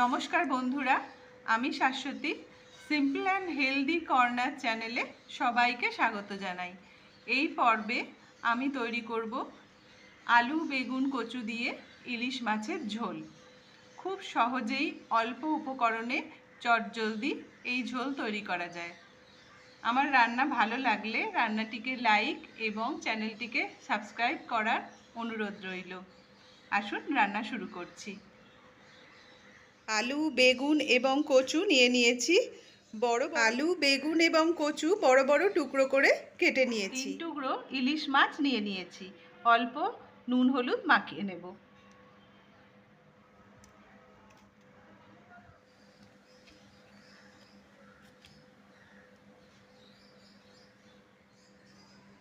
নমস্কার বন্ধুরা, আমি Shashwati. Simple and healthy corner চ্যানেলে সবাইকে স্বাগত জানাই। এই পর্বে আমি তৈরি করব আলু, বেগুন, কচু দিয়ে ইলিশ মাছের ঝোল। খুব সহজেই অল্প উপকরণে চটজলদি এই ঝোল তৈরি করা যায়। আমার রান্না ভালো লাগলে রান্নাটিকে লাইক এবং চ্যানেলটিকে সাবস্ক্রাইব করার অনুরোধ রইল। আসুন রান্না শুরু করছি। আলু বেগুন এবং কচু নিয়ে নিয়েছি। বড় আলু বেগুন এবং কচু বড় বড় টুকরো করে কেটে নিয়েছি। টুকরো ইলিশ মাছ নিয়ে নিয়েছি। অল্প নুন হলুদ মাখিয়ে নেব।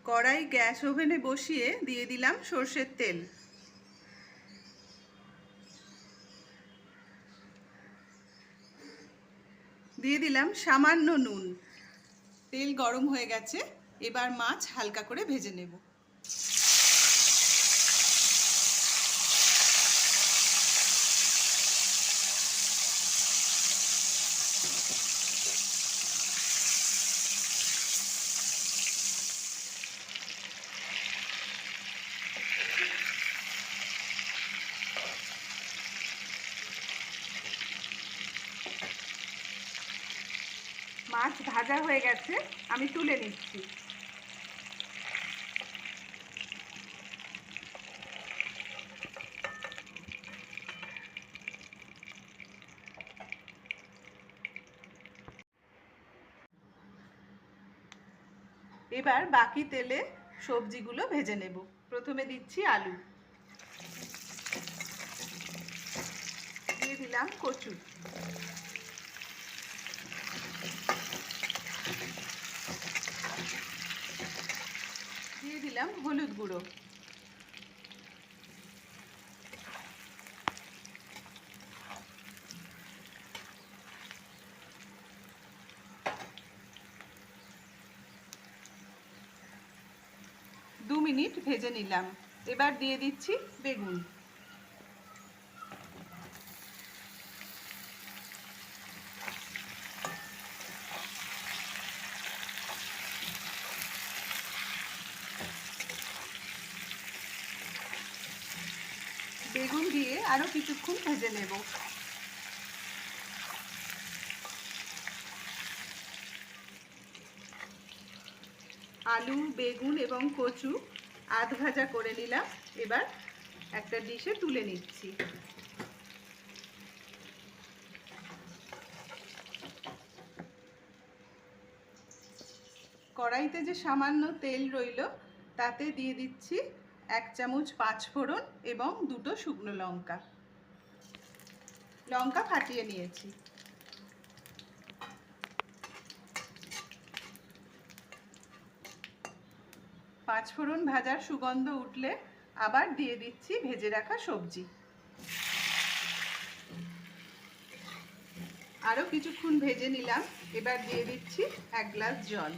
কড়াই গ্যাস ওভেনে বসিয়ে দিয়ে দিলাম সর্ষের তেল। দিয়ে দিলাম সামান্য নুন। তেল গরম হয়ে গেছে এবার মাছ হালকা করে ভেজে নেব। মাছ ভাজা হয়ে গেছে, আমি তুলে নিচ্ছি। এবার বাকি তেলে সবজিগুলো ভেজে নেব। প্রথমে দিচ্ছি আলু। দিয়ে দিলাম কচু। দিলাম হলুদ গুঁড়ো। দু মিনিট ভেজে নিলাম। এবার দিয়ে দিচ্ছি বেগুন। বেগুন দিয়ে আরও কিছুক্ষণ ভেজে নেব। আলু, বেগুন এবং কচু আধ ভাজা করে নিলাম। এবার একটা ডিশে তুলে নিচ্ছি। কড়াইতে যে সামান্য তেল রইল, তাতে দিয়ে দিচ্ছি এক চামচ পাঁচফোড়ন এবং দুটো শুকনো লঙ্কা। লঙ্কা ফাটিয়ে নিয়েছি। পাঁচফোড়ন ভাজার সুগন্ধ উঠলে আবার দিয়ে দিচ্ছি ভেজে রাখা সবজি। আরও কিছুক্ষণ ভেজে নিলাম, এবার দিয়ে দিচ্ছি এক গ্লাস জল।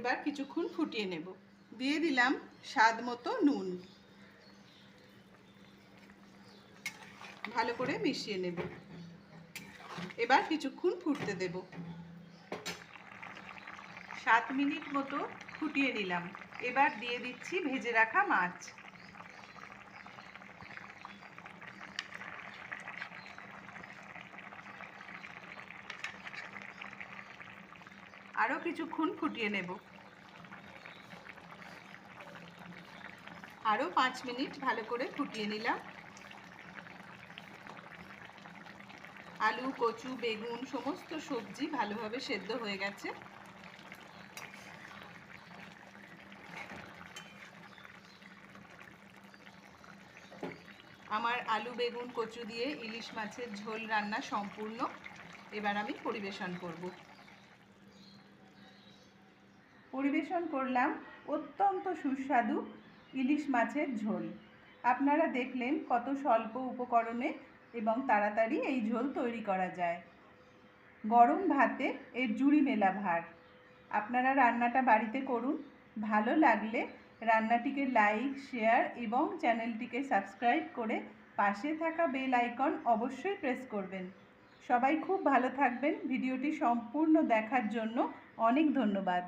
এবার কিছুক্ষণ ফুটিয়ে নেব। দিয়ে দিলাম স্বাদ মতো নুন। ভালো করে মিশিয়ে নেব। এবার কিছুক্ষণ ফুটতে দেব। সাত মিনিট মতো ফুটিয়ে নিলাম। এবার দিয়ে দিচ্ছি ভেজে রাখা মাছ। আরও কিছুক্ষণ ফুটিয়ে নেব। আরও পাঁচ মিনিট ভালো করে ফুটিয়ে নিলাম। আলু, কচু, বেগুন, সমস্ত সবজি ভালোভাবে সেদ্ধ হয়ে গেছে। আমার আলু, বেগুন, কচু দিয়ে ইলিশ মাছের ঝোল রান্না সম্পূর্ণ। এবার আমি পরিবেশন করব। পরিবেশন করলাম অত্যন্ত সুস্বাদু ইলিশ মাছের ঝোল। আপনারা দেখলেন কত স্বল্প উপকরণে এবং তাড়াতাড়ি এই ঝোল তৈরি করা যায়। গরম ভাতে এর জুড়ি মেলা ভার। আপনারা রান্নাটা বাড়িতে করুন। ভালো লাগলে রান্নাটিকে লাইক, শেয়ার এবং চ্যানেলটিকে সাবস্ক্রাইব করে পাশে থাকা বেল আইকন অবশ্যই প্রেস করবেন। সবাই খুব ভালো থাকবেন। ভিডিওটি সম্পূর্ণ দেখার জন্য অনেক ধন্যবাদ।